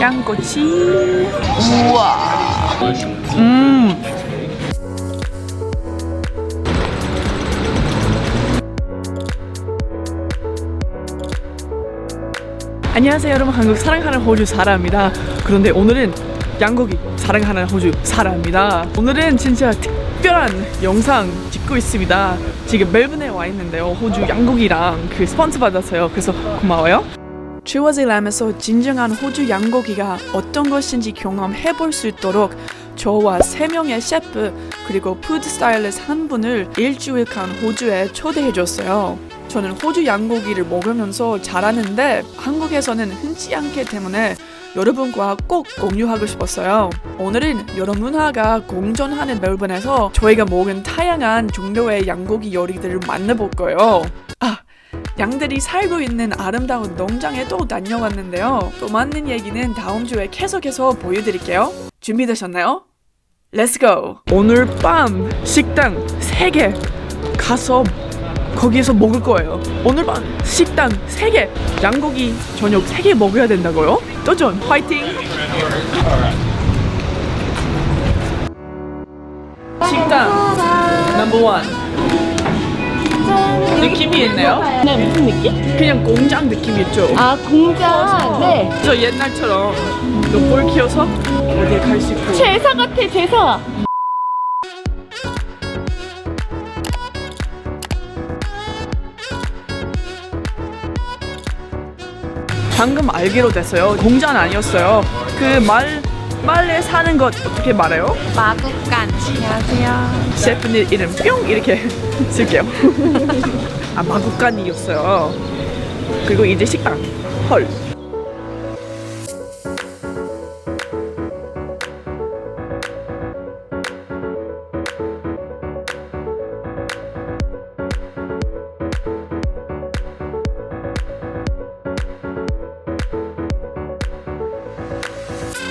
양꼬치. 우와. 음. 안녕하세요 여러분. 한국 사랑하는 호주 사라입니다. 그런데 오늘은 양고기 사랑하는 호주 사라입니다. 오늘은 진짜 특별한 영상 찍고 있습니다. 지금 멜번에 와 있는데요. 호주 양고기랑 그 스폰서 받았어요. 그래서 고마워요 주워질람에서 진정한 호주 양고기가 어떤 것인지 경험해 볼 수 있도록 저와 세 명의 셰프 그리고 푸드 스타일리스트 한 분을 일주일간 호주에 초대해 줬어요. 저는 호주 양고기를 먹으면서 잘하는데 한국에서는 흔치 않기 때문에 여러분과 꼭 공유하고 싶었어요. 오늘은 여러 문화가 공존하는 멜번에서 저희가 먹은 다양한 종류의 양고기 요리들을 만나볼 거예요. 아, 양들이 살고 있는 아름다운 농장에 또 다녀왔는데요. 또 맞는 얘기는 다음 주에 계속해서 보여드릴게요. 준비되셨나요? Go! 오늘 밤 식당 3개 가서 거기에서 먹을 거예요. 오늘 밤 식당 3개 양고기 저녁 3개 먹어야 된다고요? 도전! 화이팅! 식당 넘버 원 느낌이 있네요? 네, 무슨 느낌? 그냥 공장 느낌 있죠? 아, 공장. 네. 저 옛날처럼 너볼 키워서 어디에 갈 수 있고 제사 같아, 제사. 방금 알기로 됐어요 공장 아니었어요 그 말 말에 사는 것 어떻게 말해요? 마구간. 안녕하세요. 셰프님 이름 뿅 이렇게 쓸게요 아 마구간이었어요 그리고 이제 식당 헐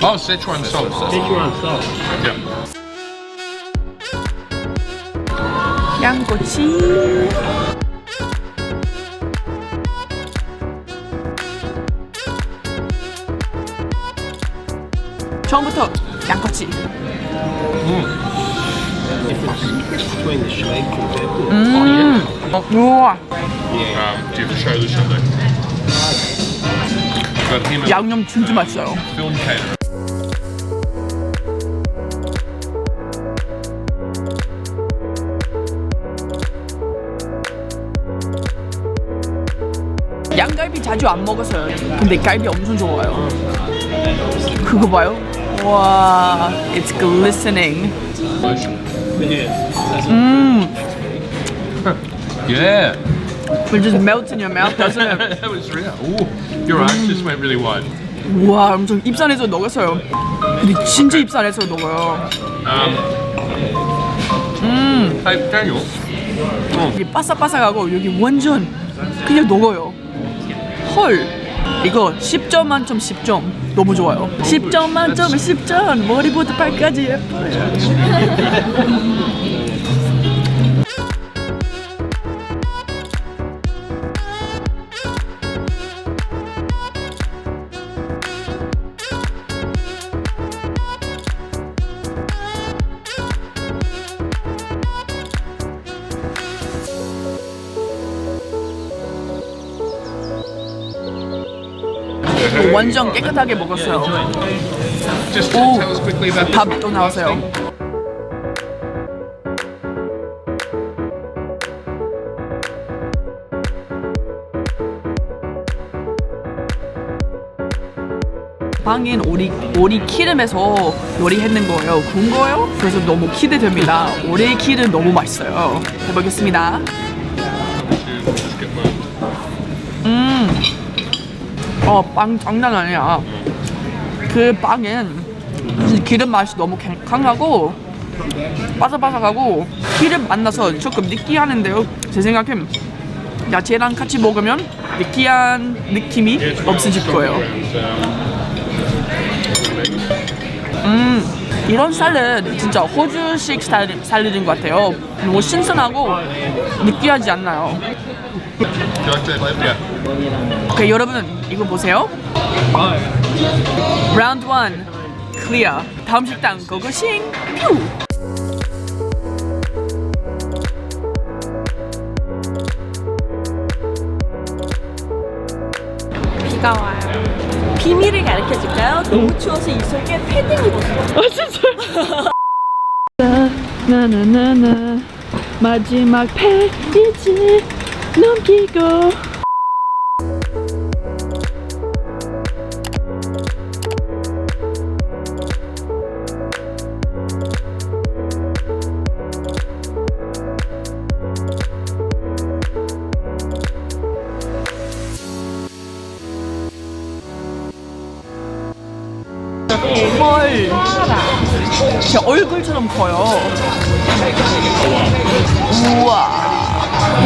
Oh, Sichuan salt. Sichuan salt. Yeah. 양꼬치 처음부터 양꼬치 the 음 우와 Um, do you have to show the something? Got him and 양념 진짜 맛있어요. 양갈비 자주 안 먹어서요. 근데 갈비 엄청 좋아요. 그거 봐요. 와, it's glistening. 음, Yeah. it just melts in your mouth, doesn't it? that was real. Ooh, your eyes just went really wide. 와, 엄청 입산해서 녹았어요. 근데 진짜 입산해서 녹아요. Um, mm. Hey, Daniel. 이게 바삭바삭하고 여기 완전 그냥 녹아요. 헐. 이거 10점 만점 10점 너무 좋아요. 10점 만점에 10점 머리부터 발까지 예뻐요. 완전 깨끗하게 먹었어요. Just Ooh. tell us quickly about 밥또 나오세요. 방인 오리 오리 기름에서 요리했는 거예요. 구운 거예요. 그래서 너무 기대됩니다. 오리 기름 너무 맛있어요. 해보겠습니다. Just get one. 음, 어, 빵 장난 아니야. 그 빵엔 기름 맛이 너무 강- 강하고 바삭바삭하고 기름 만나서 조금 느끼하는데요. 제 생각엔 야채랑 같이 먹으면 느끼한 느낌이 없어질 거예요. 음, 이런 샐러드 진짜 호주식 샐러드인 것 같아요. 너무 신선하고 느끼하지 않나요? 오케이 여러분 이거 보세요. 라운드 1 클리어 다음 식당 고고싱 퓨 가르쳐 줄까요? 너무 추워서 이 속에 패딩 입었어. 아 진짜 나나나나 마지막 페이지 넘기고 제 얼굴처럼 커요. 우와.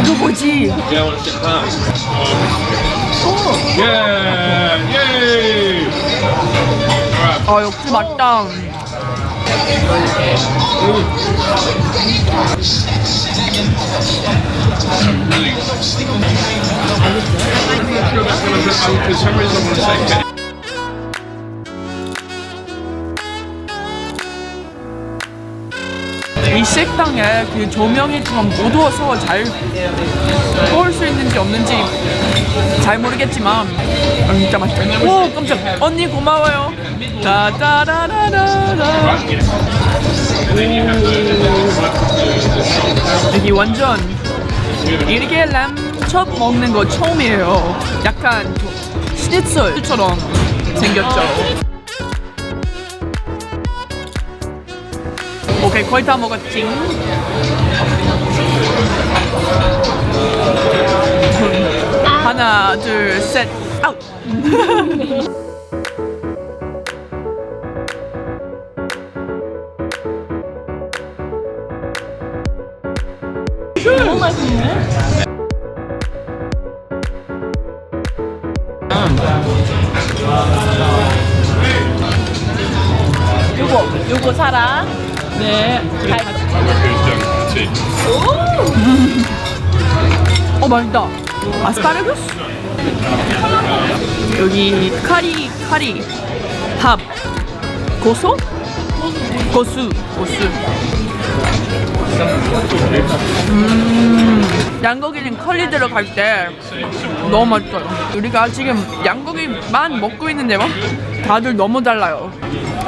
이거 뭐지? Yeah, I want to sit down. Yeah, yay! 아 역시 맛당. For some reason, I want to say 이 식당에 그 조명이 좀 어두워서 잘 보일 수 있는지 없는지 잘 모르겠지만 아, 진짜 맛있다. 오 깜짝. 언니 고마워요. 따따라라라라. 여기 완전 이렇게 람첩 먹는 거 처음이에요. 약간 스니츠처럼 생겼죠. 오케이 거의 다 먹었지. 하나 둘 셋. 아웃. 너무 맛있네. 요거 요거 사라. 네. 잘어 맛있다. 아스파라거스. 여기 카리 카리 합 고소 고수 고수. 음 양고기는 컬리 들어갈 때 너무 맛있어요. 우리가 지금 양고기만 먹고 있는데요. 다들 너무 달라요.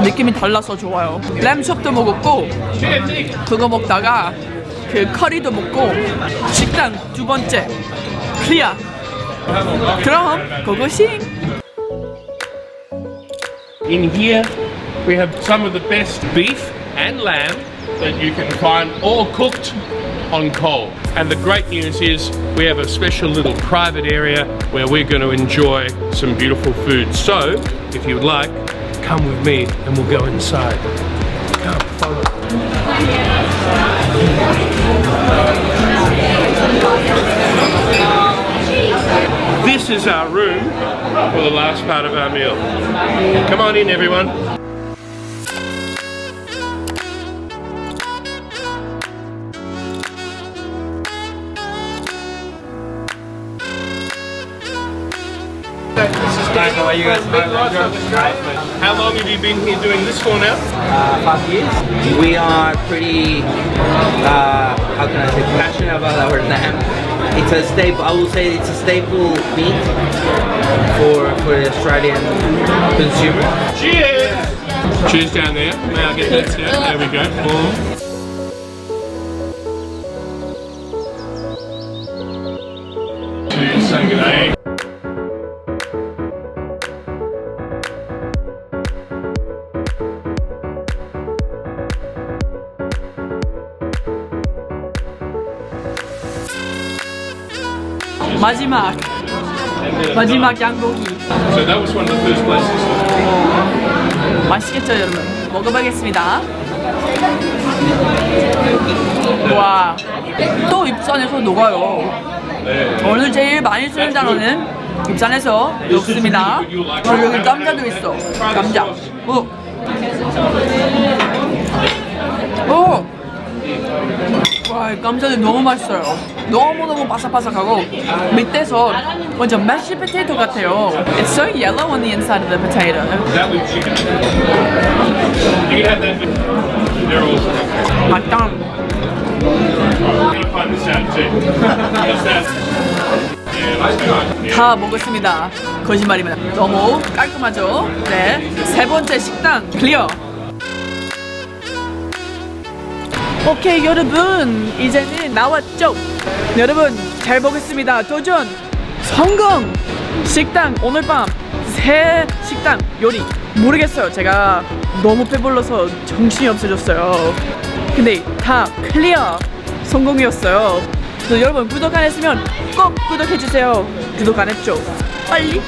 느낌이 달라서 좋아요. 램숍도 먹었고 그거 먹다가 그 커리도 먹고 식당 두 번째 클리어 그럼 고고싱 In here, we have some of the best beef and lamb that you can find, all cooked on coal. And the great news is, we have a special little private area where we're going to enjoy some beautiful food. So, if you would like, come with me and we'll go inside. Come, follow. This is our room for the last part of our meal. Come on in, everyone. How are you guys? How long have you been here doing this for now? uh, five years. We are pretty, uh, how can I say, passionate about our lamb. It's a staple. I will say it's a staple meat for for the Australian consumer. Cheers! Cheers down there. May I get that? Yeah, there we go. Boom. Cheers, say good day. 마지막. 마지막 양고기. So that was one of the first places. 맛있겠죠 여러분? 먹어보겠습니다. 와또 입산해서 녹아요. 오늘 제일 많이 쓰는 단어는 입산해서 녹습니다. 그리고 여기 감자도 있어. 감자. 오. 와, 감자는 너무 맛있어요. 너무너무 바삭바삭하고 밑에서 완전 mashed potato 같아요. It's so yellow on the inside of the potato. Yeah. 다 먹었습니다. 거짓말입니다. 너무 깔끔하죠? 네. 세 번째 식당 클리어. 오케이 여러분 이제는 나왔죠? 여러분 잘 먹겠습니다. 도전 성공. 식당 오늘 밤 새 식당 요리 모르겠어요. 제가 너무 배불러서 정신이 없어졌어요. 근데 다 클리어 성공이었어요. 여러분 구독 안 했으면 꼭 구독해 주세요. 구독 안 했죠? 빨리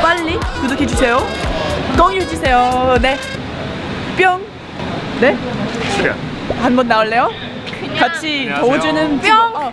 빨리 구독해 주세요. 공유해 주세요. 네. 뿅. 네. 한번 나올래요? 같이 도와주는 뿅. 어.